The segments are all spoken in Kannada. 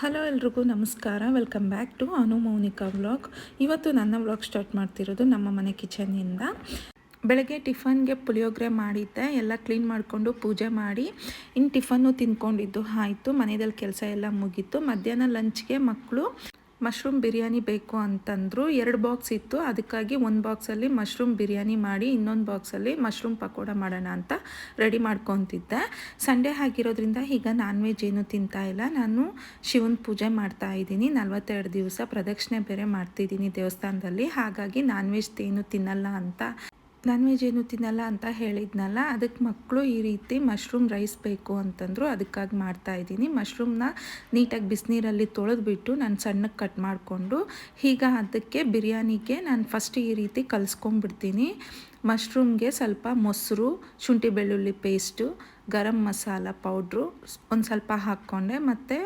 ಹಲೋ ಎಲ್ರಿಗೂ ನಮಸ್ಕಾರ. Welcome back to Anu Mounika vlog ಇವತ್ತು ನನ್ನ ವ್ಲಾಗ್ ಸ್ಟಾರ್ಟ್ ಮಾಡ್ತಿರೋದು ನಮ್ಮ ಮನೆ ಕಿಚನ್ನಿಂದ ಬೆಳಗ್ಗೆ ಟಿಫನ್ಗೆ ಪುಳಿಯೋಗರೆ ಮಾಡಿದ್ದೆ. ಎಲ್ಲ ಕ್ಲೀನ್ ಮಾಡಿಕೊಂಡು ಪೂಜೆ ಮಾಡಿ ಇನ್ನು ಟಿಫನ್ನು ತಿಂದ್ಕೊಂಡಿದ್ದು ಆಯಿತು. ಮನೆಯಲ್ಲಿ ಕೆಲಸ ಎಲ್ಲ ಮುಗೀತು. ಮಧ್ಯಾಹ್ನ ಲಂಚ್ಗೆ ಮಕ್ಕಳು ಮಶ್ರೂಮ್ ಬಿರಿಯಾನಿ ಬೇಕು ಅಂತಂದರು ಎರಡು ಬಾಕ್ಸ್ ಇತ್ತು. ಅದಕ್ಕಾಗಿ ಒಂದು ಬಾಕ್ಸಲ್ಲಿ ಮಶ್ರೂಮ್ ಬಿರಿಯಾನಿ ಮಾಡಿ ಇನ್ನೊಂದು ಬಾಕ್ಸಲ್ಲಿ ಮಶ್ರೂಮ್ ಪಕೋಡ ಮಾಡೋಣ ಅಂತ ರೆಡಿ ಮಾಡ್ಕೊತಿದ್ದೆ. ಸಂಡೇ ಆಗಿರೋದ್ರಿಂದ ಈಗ ನಾನ್ ವೆಜ್ ಏನು ತಿಂತಾ ಇಲ್ಲ. ನಾನು ಶಿವನ ಪೂಜೆ ಮಾಡ್ತಾ ಇದ್ದೀನಿ. ನಲ್ವತ್ತೆರಡು ದಿವಸ ಪ್ರದಕ್ಷಿಣೆ ಬೇರೆ ಮಾಡ್ತಿದ್ದೀನಿ ದೇವಸ್ಥಾನದಲ್ಲಿ. ಹಾಗಾಗಿ ನಾನ್ ವೆಜ್ ಏನು ತಿನ್ನಲ್ಲ ಅಂತ ನಾನ್ ವೆಜ್ ಏನು ತಿನ್ನಲ್ಲ ಅಂತ ಹೇಳಿದ್ನಲ್ಲ ಅದಕ್ಕೆ ಮಕ್ಕಳು ಈ ರೀತಿ ಮಶ್ರೂಮ್ ರೈಸ್ ಬೇಕು ಅಂತಂದರು ಅದಕ್ಕಾಗಿ ಮಾಡ್ತಾ ಇದ್ದೀನಿ. ಮಶ್ರೂಮ್ನ ನೀಟಾಗಿ ಬಿಸಿನೀರಲ್ಲಿ ತೊಳೆದ್ಬಿಟ್ಟು ನಾನು ಸಣ್ಣಕ್ಕೆ ಕಟ್ ಮಾಡಿಕೊಂಡು, ಈಗ ಅದಕ್ಕೆ ಬಿರಿಯಾನಿಗೆ ನಾನು ಫಸ್ಟ್ ಈ ರೀತಿ ಕಲಿಸ್ಕೊಂಡ್ಬಿಡ್ತೀನಿ. ಮಶ್ರೂಮ್ಗೆ ಸ್ವಲ್ಪ ಮೊಸರು, ಶುಂಠಿ ಬೆಳ್ಳುಳ್ಳಿ ಪೇಸ್ಟು ಗರಂ ಮಸಾಲ ಪೌಡ್ರು ಒಂದು ಸ್ವಲ್ಪ ಹಾಕ್ಕೊಂಡೆ, ಮತ್ತು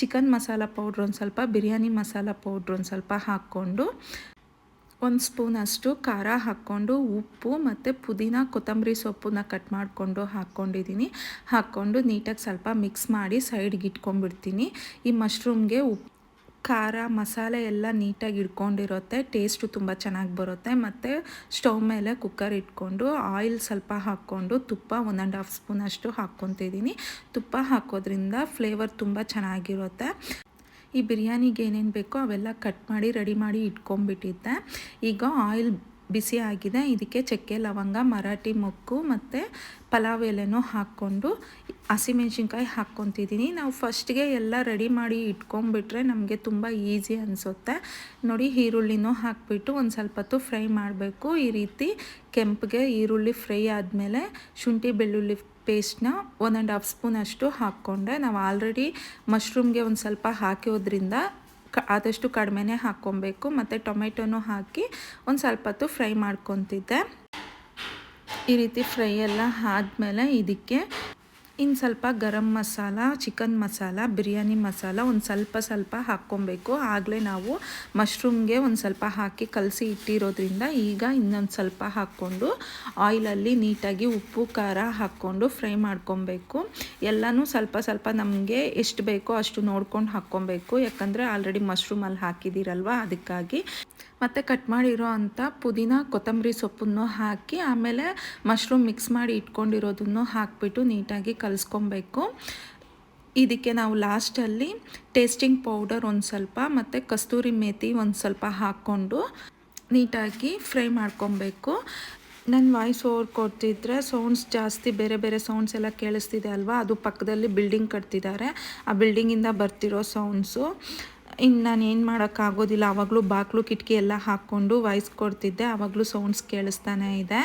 ಚಿಕನ್ ಮಸಾಲ ಪೌಡ್ರ್ ಒಂದು ಸ್ವಲ್ಪ, ಬಿರಿಯಾನಿ ಮಸಾಲ ಪೌಡ್ರ್ ಒಂದು ಸ್ವಲ್ಪ ಹಾಕ್ಕೊಂಡು ಒಂದು ಸ್ಪೂನಷ್ಟು ಖಾರ ಹಾಕ್ಕೊಂಡು ಉಪ್ಪು ಮತ್ತು ಪುದೀನ ಕೊತ್ತಂಬರಿ ಸೊಪ್ಪನ್ನ ಕಟ್ ಮಾಡಿಕೊಂಡು ಹಾಕ್ಕೊಂಡಿದ್ದೀನಿ ಹಾಕ್ಕೊಂಡು ನೀಟಾಗಿ ಸ್ವಲ್ಪ ಮಿಕ್ಸ್ ಮಾಡಿ ಸೈಡ್ಗೆ ಇಟ್ಕೊಂಡ್ಬಿಡ್ತೀನಿ. ಈ ಮಶ್ರೂಮ್ಗೆ ಉಪ್ಪು ಖಾರ, ಮಸಾಲೆ ಎಲ್ಲ ನೀಟಾಗಿ ಇಟ್ಕೊಂಡಿರುತ್ತೆ ಟೇಸ್ಟು ತುಂಬ ಚೆನ್ನಾಗಿ ಬರುತ್ತೆ. ಮತ್ತು ಸ್ಟವ್ ಮೇಲೆ ಕುಕ್ಕರ್ ಇಟ್ಕೊಂಡು ಆಯಿಲ್ ಸ್ವಲ್ಪ ಹಾಕ್ಕೊಂಡು ತುಪ್ಪ ಒನ್ ಆ್ಯಂಡ್ ಹಾಫ್ ಸ್ಪೂನ್ ಅಷ್ಟು ಹಾಕ್ಕೊತಿದ್ದೀನಿ ತುಪ್ಪ ಹಾಕೋದ್ರಿಂದ ಫ್ಲೇವರ್ ತುಂಬ ಚೆನ್ನಾಗಿರುತ್ತೆ. ಈ ಬಿರಿಯಾನಿಗೆ ಏನೇನು ಬೇಕೋ ಅವೆಲ್ಲ ಕಟ್ ಮಾಡಿ ರೆಡಿ ಮಾಡಿ ಇಟ್ಕೊಂಡ್ಬಿಟ್ಟಿದ್ದೆ. ಈಗ ಆಯಿಲ್ ಬಿಸಿ ಆಗಿದೆ. ಇದಕ್ಕೆ ಚಕ್ಕೆ, ಲವಂಗ, ಮರಾಠಿ ಮೊಗ್ಗು ಮತ್ತು ಪಲಾವ್ ಎಲೆನೂ ಹಾಕ್ಕೊಂಡು, ಹಸಿಮೆಣ್ಸಿನ್ಕಾಯಿ ಹಾಕ್ಕೊತಿದ್ದೀನಿ. ನಾವು ಫಸ್ಟ್ಗೆ ಎಲ್ಲ ರೆಡಿ ಮಾಡಿ ಇಟ್ಕೊಂಡ್ಬಿಟ್ರೆ ನಮಗೆ ತುಂಬ ಈಸಿ ಅನಿಸುತ್ತೆ. ನೋಡಿ, ಈರುಳ್ಳಿನೂ ಹಾಕಿಬಿಟ್ಟು ಒಂದು ಸ್ವಲ್ಪ ಹೊತ್ತು ಫ್ರೈ ಮಾಡಬೇಕು. ಈ ರೀತಿ ಕೆಂಪಿಗೆ ಈರುಳ್ಳಿ ಫ್ರೈ ಆದಮೇಲೆ ಶುಂಠಿ, ಬೆಳ್ಳುಳ್ಳಿ ಪೇಸ್ಟ್ನ ಒನ್ ಆ್ಯಂಡ್ ಹಾಫ್ ಸ್ಪೂನ್ ಅಷ್ಟು ಹಾಕ್ಕೊಂಡೆ. ನಾವು ಆಲ್ರೆಡಿ ಮಶ್ರೂಮ್ಗೆ ಒಂದು ಸ್ವಲ್ಪ ಹಾಕಿರೋದ್ರಿಂದ ಕ, ಆದಷ್ಟು ಕಡಿಮೆನೇ ಹಾಕ್ಕೊಬೇಕು. ಮತ್ತು ಟೊಮೆಟೊನೂ ಹಾಕಿ ಒಂದು ಸ್ವಲ್ಪ ಹೊತ್ತು ಫ್ರೈ ಮಾಡ್ಕೊತಿದ್ದೆ. ಈ ರೀತಿ ಫ್ರೈ ಎಲ್ಲ ಆದಮೇಲೆ ಇದಕ್ಕೆ ಇನ್ನು ಸ್ವಲ್ಪ ಗರಂ ಮಸಾಲ, ಚಿಕನ್ ಮಸಾಲ, ಬಿರಿಯಾನಿ ಮಸಾಲ ಒಂದು ಸ್ವಲ್ಪ ಸ್ವಲ್ಪ ಹಾಕ್ಕೊಬೇಕು. ಆಗಲೇ ನಾವು ಮಶ್ರೂಮ್ಗೆ ಒಂದು ಸ್ವಲ್ಪ ಹಾಕಿ ಕಲಸಿ ಇಟ್ಟಿರೋದ್ರಿಂದ ಈಗ ಇನ್ನೊಂದು ಸ್ವಲ್ಪ ಹಾಕ್ಕೊಂಡು ಆಯಿಲಲ್ಲಿ ನೀಟಾಗಿ ಉಪ್ಪು, ಖಾರ ಹಾಕ್ಕೊಂಡು ಫ್ರೈ ಮಾಡ್ಕೊಬೇಕು. ಎಲ್ಲನೂ ಸ್ವಲ್ಪ ಸ್ವಲ್ಪ ನಮಗೆ ಎಷ್ಟು ಬೇಕೋ ಅಷ್ಟು ನೋಡ್ಕೊಂಡು ಹಾಕ್ಕೊಬೇಕು. ಯಾಕಂದರೆ ಆಲ್ರೆಡಿ ಮಶ್ರೂಮಲ್ಲಿ ಹಾಕಿದ್ದೀರಲ್ವ, ಅದಕ್ಕಾಗಿ. ಮತ್ತು ಕಟ್ ಮಾಡಿರೋ ಅಂಥ ಪುದೀನ ಕೊತ್ತಂಬರಿ ಸೊಪ್ಪನ್ನು ಹಾಕಿ, ಆಮೇಲೆ ಮಶ್ರೂಮ್ ಮಿಕ್ಸ್ ಮಾಡಿ ಇಟ್ಕೊಂಡಿರೋದನ್ನು ಹಾಕಿಬಿಟ್ಟು ನೀಟಾಗಿ ಕಲಿಸ್ಕೊಬೇಕು. ಇದಕ್ಕೆ ನಾವು ಲಾಸ್ಟಲ್ಲಿ ಟೇಸ್ಟಿಂಗ್ ಪೌಡರ್ ಒಂದು ಸ್ವಲ್ಪ ಮತ್ತು ಕಸ್ತೂರಿ ಮೇತಿ ಒಂದು ಸ್ವಲ್ಪ ಹಾಕ್ಕೊಂಡು ನೀಟಾಗಿ ಫ್ರೈ ಮಾಡ್ಕೊಬೇಕು. ನನ್ನ ವಾಯ್ಸ್ ಓವರ್ ಕೊಡ್ತಿದ್ರೆ ಸೌಂಡ್ಸ್ ಜಾಸ್ತಿ, ಬೇರೆ ಬೇರೆ ಸೌಂಡ್ಸ್ ಎಲ್ಲ ಕೇಳಿಸ್ತಿದೆ ಅಲ್ವಾ? ಅದು ಪಕ್ಕದಲ್ಲಿ ಬಿಲ್ಡಿಂಗ್ ಕಟ್ತಿದ್ದಾರೆ. ಆ ಬಿಲ್ಡಿಂಗಿಂದ ಬರ್ತಿರೋ ಸೌಂಡ್ಸು ಇನ್ನು ನಾನು ಏನು ಮಾಡೋಕ್ಕಾಗೋದಿಲ್ಲ. ಆವಾಗಲೂ ಬಾಗಿಲು ಕಿಟಕಿ ಎಲ್ಲ ಹಾಕ್ಕೊಂಡು ವಾಯ್ಸ್ ಕೊಡ್ತಿದ್ದೆ. ಆವಾಗಲೂ ಸೌಂಡ್ಸ್ ಕೇಳಿಸ್ತಾನೆ ಇದೆ.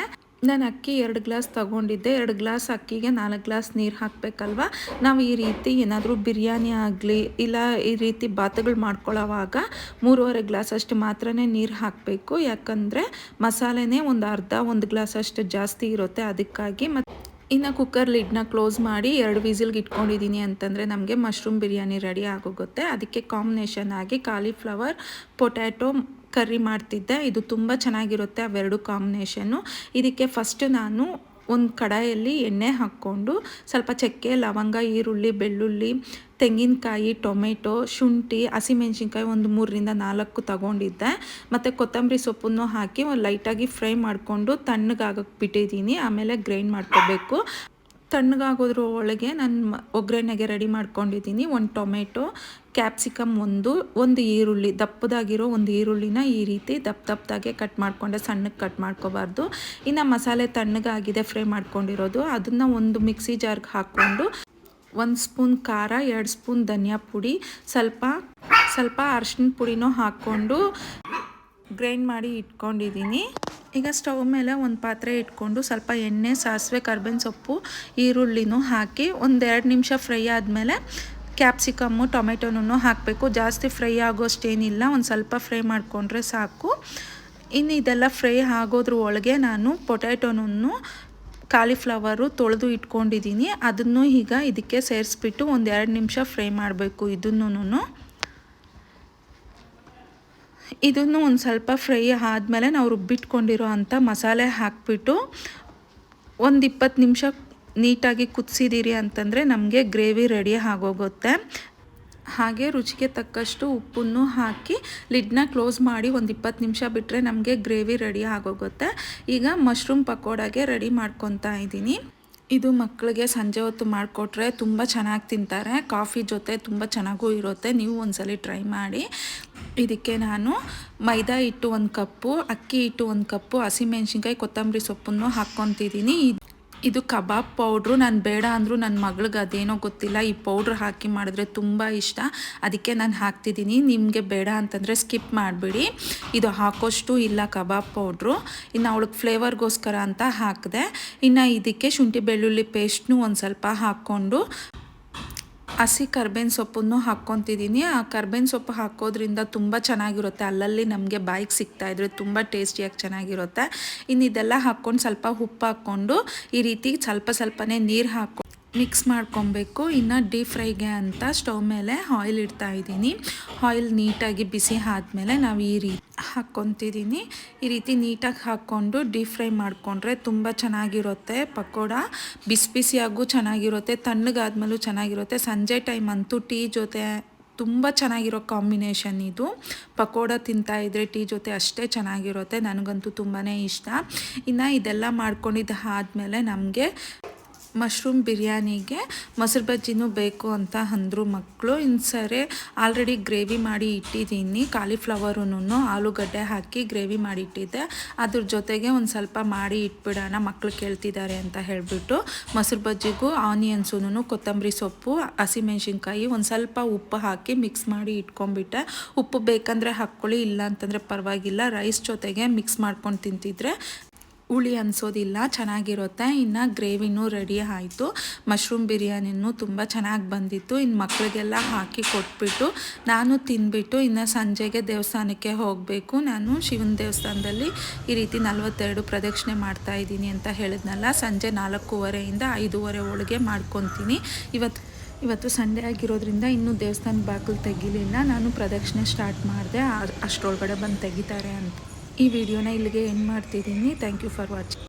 ನಾನು ಅಕ್ಕಿ ಎರಡು ಗ್ಲಾಸ್ ತೊಗೊಂಡಿದ್ದೆ. ಎರಡು ಗ್ಲಾಸ್ ಅಕ್ಕಿಗೆ ನಾಲ್ಕು ಗ್ಲಾಸ್ ನೀರು ಹಾಕಬೇಕಲ್ವ? ನಾವು ಈ ರೀತಿ ಏನಾದರೂ ಬಿರಿಯಾನಿ ಆಗಲಿ, ಇಲ್ಲ ಈ ರೀತಿ ಬಾತುಗಳು ಮಾಡ್ಕೊಳ್ಳೋವಾಗ ಮೂರುವರೆ ಗ್ಲಾಸ್ ಅಷ್ಟು ಮಾತ್ರನೇ ನೀರು ಹಾಕಬೇಕು. ಯಾಕಂದರೆ ಮಸಾಲೆನೇ ಒಂದು ಅರ್ಧ, ಒಂದು ಗ್ಲಾಸ್ ಅಷ್ಟು ಜಾಸ್ತಿ ಇರುತ್ತೆ. ಅದಕ್ಕಾಗಿ ಮತ್ತು ಇನ್ನು ಕುಕ್ಕರ್ ಲಿಡ್ನ ಕ್ಲೋಸ್ ಮಾಡಿ ಎರಡು ವಿಸಿಲ್ಗೆ ಇಟ್ಕೊಂಡಿದ್ದೀನಿ ಅಂತಂದರೆ ನಮಗೆ ಮಶ್ರೂಮ್ ಬಿರಿಯಾನಿ ರೆಡಿ ಆಗೋಗುತ್ತೆ. ಅದಕ್ಕೆ ಕಾಂಬಿನೇಷನ್ ಆಗಿ ಕಾಲಿಫ್ಲವರ್ ಪೊಟ್ಯಾಟೊ ಕರ್ರಿ ಮಾಡ್ತಿದ್ದೆ. ಇದು ತುಂಬ ಚೆನ್ನಾಗಿರುತ್ತೆ ಅವೆರಡು ಕಾಂಬಿನೇಷನ್ನು ಇದಕ್ಕೆ ಫಸ್ಟ್ ನಾನು ಒಂದು ಕಡಾಯಲ್ಲಿ ಎಣ್ಣೆ ಹಾಕ್ಕೊಂಡು ಸ್ವಲ್ಪ ಚಕ್ಕೆ, ಲವಂಗ, ಈರುಳ್ಳಿ, ಬೆಳ್ಳುಳ್ಳಿ, ತೆಂಗಿನಕಾಯಿ, ಟೊಮೆಟೊ, ಶುಂಠಿ, ಹಸಿಮೆಣ್ಸಿನ್ಕಾಯಿ ಒಂದು ಮೂರರಿಂದ ನಾಲ್ಕು ತಗೊಂಡಿದ್ದೆ. ಮತ್ತು ಕೊತ್ತಂಬರಿ ಸೊಪ್ಪನ್ನು ಹಾಕಿ ಒಂದು ಲೈಟಾಗಿ ಫ್ರೈ ಮಾಡಿಕೊಂಡು ತಣ್ಣಗಾಗಕ್ಕೆ ಬಿಟ್ಟಿದ್ದೀನಿ. ಆಮೇಲೆ ಗ್ರೈಂಡ್ ಮಾಡ್ಕೋಬೇಕು. ತಣ್ಣಗಾಗೋದ್ರ ಒಳಗೆ ನಾನು ಒಗ್ಗರಣೆಗೆ ರೆಡಿ ಮಾಡ್ಕೊಂಡಿದ್ದೀನಿ. ಒಂದು ಟೊಮೆಟೊ ಕ್ಯಾಪ್ಸಿಕಮ್ ಒಂದು ಒಂದು ಈರುಳ್ಳಿ, ದಪ್ಪದಾಗಿರೋ ಒಂದು ಈರುಳ್ಳಿನ ಈ ರೀತಿ ದಪ್ಪ ದಪ್ಪದಾಗೆ ಕಟ್ ಮಾಡಿಕೊಂಡೆ ಸಣ್ಣಕ್ಕೆ ಕಟ್ ಮಾಡ್ಕೋಬಾರ್ದು. ಇನ್ನು ಮಸಾಲೆ ತಣ್ಣಗಾಗಿದೆ ಫ್ರೈ ಮಾಡ್ಕೊಂಡಿರೋದು. ಅದನ್ನು ಒಂದು ಮಿಕ್ಸಿ ಜಾರ್ಗೆ ಹಾಕ್ಕೊಂಡು ಒಂದು ಸ್ಪೂನ್ ಖಾರ, ಎರಡು ಸ್ಪೂನ್ ಧನಿಯಾ ಪುಡಿ, ಸ್ವಲ್ಪ ಸ್ವಲ್ಪ ಅರ್ಶಿನ ಪುಡಿನೂ ಹಾಕ್ಕೊಂಡು ಗ್ರೈಂಡ್ ಮಾಡಿ ಇಟ್ಕೊಂಡಿದ್ದೀನಿ. ಈಗ ಸ್ಟವ್ ಮೇಲೆ ಒಂದು ಪಾತ್ರೆ ಇಟ್ಕೊಂಡು ಸ್ವಲ್ಪ ಎಣ್ಣೆ, ಸಾಸಿವೆ, ಕರ್ಬೇವಿನ ಸೊಪ್ಪು, ಈರುಳ್ಳಿನೂ ಹಾಕಿ ಒಂದೆರಡು ನಿಮಿಷ ಫ್ರೈ ಆದಮೇಲೆ ಕ್ಯಾಪ್ಸಿಕಮ್ಮು ಟೊಮೆಟೊನೂ ಹಾಕಬೇಕು. ಜಾಸ್ತಿ ಫ್ರೈ ಆಗೋಷ್ಟೇನಿಲ್ಲ. ಒಂದು ಸ್ವಲ್ಪ ಫ್ರೈ ಮಾಡಿಕೊಂಡ್ರೆ ಸಾಕು. ಇನ್ನು ಇದೆಲ್ಲ ಫ್ರೈ ಆಗೋದ್ರ ಒಳಗೆ ನಾನು ಪೊಟ್ಯಾಟೊನೂ ಕಾಲಿಫ್ಲವರು ತೊಳೆದು ಇಟ್ಕೊಂಡಿದ್ದೀನಿ. ಅದನ್ನು ಈಗ ಇದಕ್ಕೆ ಸೇರಿಸ್ಬಿಟ್ಟು ಒಂದು ಎರಡು ನಿಮಿಷ ಫ್ರೈ ಮಾಡಬೇಕು. ಇದನ್ನು ಇದನ್ನು ಒಂದು ಸ್ವಲ್ಪ ಫ್ರೈ ಆದಮೇಲೆ ನಾವು ರುಬ್ಬಿಟ್ಕೊಂಡಿರೋ ಅಂಥ ಮಸಾಲೆ ಹಾಕಿಬಿಟ್ಟು ಒಂದು ಇಪ್ಪತ್ತು ನಿಮಿಷ ನೀಟಾಗಿ ಕುದಿಸಿದ್ದೀರಿ ಅಂತಂದರೆ ನಮಗೆ ಗ್ರೇವಿ ರೆಡಿ ಆಗೋಗುತ್ತೆ. ಹಾಗೆ ರುಚಿಗೆ ತಕ್ಕಷ್ಟು ಉಪ್ಪನ್ನು ಹಾಕಿ ಲಿಡ್ನ ಕ್ಲೋಸ್ ಮಾಡಿ ಒಂದು ಇಪ್ಪತ್ತು ನಿಮಿಷ ಬಿಟ್ಟರೆ ನಮಗೆ ಗ್ರೇವಿ ರೆಡಿ ಆಗೋಗುತ್ತೆ. ಈಗ ಮಶ್ರೂಮ್ ಪಕೋಡಾಗೆ ರೆಡಿ ಮಾಡ್ಕೊತಾ ಇದ್ದೀನಿ. ಇದು ಮಕ್ಕಳಿಗೆ ಸಂಜೆ ಹೊತ್ತು ಮಾಡಿಕೊಟ್ರೆ ತುಂಬ ಚೆನ್ನಾಗಿ ತಿಂತಾರೆ. ಕಾಫಿ ಜೊತೆ ತುಂಬ ಚೆನ್ನಾಗೂ ಇರುತ್ತೆ. ನೀವು ಒಂದ್ಸಲಿ ಟ್ರೈ ಮಾಡಿ. ಇದಕ್ಕೆ ನಾನು ಮೈದಾ ಹಿಟ್ಟು ಒಂದು ಕಪ್ಪು, ಅಕ್ಕಿ ಹಿಟ್ಟು ಒಂದು ಕಪ್ಪು ಹಸಿಮೆಣ್ಸಿನ್ಕಾಯಿ ಕೊತ್ತಂಬರಿ ಸೊಪ್ಪನ್ನು ಹಾಕ್ಕೊತಿದ್ದೀನಿ. ಇದು ಕಬಾಬ್ ಪೌಡ್ರು, ನಾನು ಬೇಡ ಅಂದರೂ ನನ್ನ ಮಗಳಿಗೆ ಅದೇನೋ ಗೊತ್ತಿಲ್ಲ. ಈ ಪೌಡ್ರ್ ಹಾಕಿ ಮಾಡಿದ್ರೆ ತುಂಬ ಇಷ್ಟ. ಅದಕ್ಕೆ ನಾನು ಹಾಕ್ತಿದ್ದೀನಿ. ನಿಮಗೆ ಬೇಡ ಅಂತಂದರೆ ಸ್ಕಿಪ್ ಮಾಡಿಬಿಡಿ. ಇದು ಹಾಕೋಷ್ಟು ಇಲ್ಲ ಕಬಾಬ್ ಪೌಡ್ರು. ಇನ್ನು ಅವಳಿಗೆ ಫ್ಲೇವರ್ಗೋಸ್ಕರ ಅಂತ ಹಾಕಿದೆ. ಇನ್ನು ಇದಕ್ಕೆ ಶುಂಠಿ ಬೆಳ್ಳುಳ್ಳಿ ಪೇಸ್ಟ್ನು ಒಂದು ಸ್ವಲ್ಪ ಹಾಕ್ಕೊಂಡು ಹಸಿ ಕರ್ಬೇವಿನ ಸೊಪ್ಪನ್ನು ಹಾಕ್ಕೊತಿದ್ದೀನಿ. ಆ ಕರ್ಬೇವಿನ ಸೊಪ್ಪು ಹಾಕೋದ್ರಿಂದ ತುಂಬ ಚೆನ್ನಾಗಿರುತ್ತೆ. ಅಲ್ಲಲ್ಲಿ ನಮಗೆ ಬಾಯಿಗೆ ಸಿಗ್ತಾಯಿದ್ರೆ ತುಂಬ ಟೇಸ್ಟಿಯಾಗಿ ಚೆನ್ನಾಗಿರುತ್ತೆ. ಇನ್ನು ಇದೆಲ್ಲ ಹಾಕ್ಕೊಂಡು ಸ್ವಲ್ಪ ಉಪ್ಪು ಹಾಕ್ಕೊಂಡು ಈ ರೀತಿ ಸ್ವಲ್ಪ ಸ್ವಲ್ಪನೇ ನೀರು ಹಾಕೊ, ಮಿಕ್ಸ್ ಮಾಡ್ಕೊಬೇಕು. ಇನ್ನು ಡೀಪ್ ಫ್ರೈಗೆ ಅಂತ ಸ್ಟವ್ ಮೇಲೆ ಆಯಿಲ್ ಇಡ್ತಾ ಇದ್ದೀನಿ. ಆಯಿಲ್ ನೀಟಾಗಿ ಬಿಸಿ ಆದಮೇಲೆ ನಾವು ಈ ರೀತಿ ಹಾಕ್ಕೊತಿದ್ದೀನಿ. ಈ ರೀತಿ ನೀಟಾಗಿ ಹಾಕ್ಕೊಂಡು ಡೀಪ್ ಫ್ರೈ ಮಾಡಿಕೊಂಡ್ರೆ ತುಂಬ ಚೆನ್ನಾಗಿರುತ್ತೆ ಪಕೋಡ. ಬಿಸಿ ಬಿಸಿಯಾಗೂ ಚೆನ್ನಾಗಿರುತ್ತೆ, ತಣ್ಣಗಾದ್ಮೇಲೂ ಚೆನ್ನಾಗಿರುತ್ತೆ. ಸಂಜೆ ಟೈಮ್ ಅಂತೂ ಟೀ ಜೊತೆ ತುಂಬ ಚೆನ್ನಾಗಿರೋ ಕಾಂಬಿನೇಷನ್ ಇದು. ಪಕೋಡ ತಿಂತಾಯಿದ್ರೆ ಟೀ ಜೊತೆ ಅಷ್ಟೇ ಚೆನ್ನಾಗಿರುತ್ತೆ, ನನಗಂತೂ ತುಂಬಾ ಇಷ್ಟ. ಇನ್ನು ಇದೆಲ್ಲ ಮಾಡ್ಕೊಂಡಿದ್ದು ಆದಮೇಲೆ ನಮಗೆ ಮಶ್ರೂಮ್ ಬಿರಿಯಾನಿಗೆ ಮೊಸರು ಬಜ್ಜಿನೂ ಬೇಕು ಅಂತ ಅಂದರು ಮಕ್ಕಳು ಇನ್ನು ಸರಿ, ಆಲ್ರೆಡಿ ಗ್ರೇವಿ ಮಾಡಿ ಇಟ್ಟಿದ್ದೀನಿ. ಕಾಲಿಫ್ಲವರೂ ಆಲೂಗಡ್ಡೆ ಹಾಕಿ ಗ್ರೇವಿ ಮಾಡಿ ಇಟ್ಟಿದ್ದೆ. ಅದ್ರ ಜೊತೆಗೆ ಒಂದು ಸ್ವಲ್ಪ ಮಾಡಿ ಇಟ್ಬಿಡೋಣ ಮಕ್ಕಳು ಕೇಳ್ತಿದ್ದಾರೆ ಅಂತ ಹೇಳಿಬಿಟ್ಟು ಮೊಸರು ಬಜ್ಜಿಗೂ ಆನಿಯನ್ಸುನು ಕೊತ್ತಂಬರಿ ಸೊಪ್ಪು, ಹಸಿಮೆಣ್ಸಿನ್ಕಾಯಿ, ಒಂದು ಸ್ವಲ್ಪ ಉಪ್ಪು ಹಾಕಿ ಮಿಕ್ಸ್ ಮಾಡಿ ಇಟ್ಕೊಂಡ್ಬಿಟ್ಟೆ. ಉಪ್ಪು ಬೇಕಂದರೆ ಹಾಕ್ಕೊಳ್ಳಿ, ಇಲ್ಲ ಅಂತಂದರೆ ಪರವಾಗಿಲ್ಲ. ರೈಸ್ ಜೊತೆಗೆ ಮಿಕ್ಸ್ ಮಾಡ್ಕೊಂಡು ತಿಂತಿದ್ರೆ ಹುಳಿ ಅನಿಸೋದಿಲ್ಲ, ಚೆನ್ನಾಗಿರುತ್ತೆ. ಇನ್ನು ಗ್ರೇವಿನೂ ರೆಡಿ ಆಯಿತು. ಮಶ್ರೂಮ್ ಬಿರಿಯಾನಿನೂ ತುಂಬ ಚೆನ್ನಾಗಿ ಬಂದಿತ್ತು. ಇನ್ನು ಮಕ್ಕಳಿಗೆಲ್ಲ ಹಾಕಿ ಕೊಟ್ಬಿಟ್ಟು ನಾನು ತಿನ್ಬಿಟ್ಟು ಇನ್ನು ಸಂಜೆಗೆ ದೇವಸ್ಥಾನಕ್ಕೆ ಹೋಗಬೇಕು. ನಾನು ಶಿವನ ದೇವಸ್ಥಾನದಲ್ಲಿ ಈ ರೀತಿ ನಲವತ್ತೆರಡು ಪ್ರದಕ್ಷಿಣೆ ಮಾಡ್ತಾ ಇದ್ದೀನಿ ಅಂತ ಹೇಳಿದ್ನಲ್ಲ. ಸಂಜೆ ನಾಲ್ಕೂವರೆಯಿಂದ ಐದೂವರೆ ಒಳಗೆ ಮಾಡ್ಕೊತೀನಿ. ಇವತ್ತು ಇವತ್ತು ಸಂಡೇ ಆಗಿರೋದ್ರಿಂದ ಇನ್ನೂ ದೇವಸ್ಥಾನ ಬಾಗಿಲು ತೆಗಿಲಿಲ್ಲ. ನಾನು ಪ್ರದಕ್ಷಿಣೆ ಸ್ಟಾರ್ಟ್ ಮಾಡಿದೆ ಅಷ್ಟರೊಳಗಡೆ ಬಂದು ತೆಗಿತಾರೆ ಅಂತ. ಈ ವಿಡಿಯೋನ ಇಲ್ಲಿಗೆ ಎಂಡ್ ಮಾಡ್ತಿದ್ದೀನಿ. Thank you for watching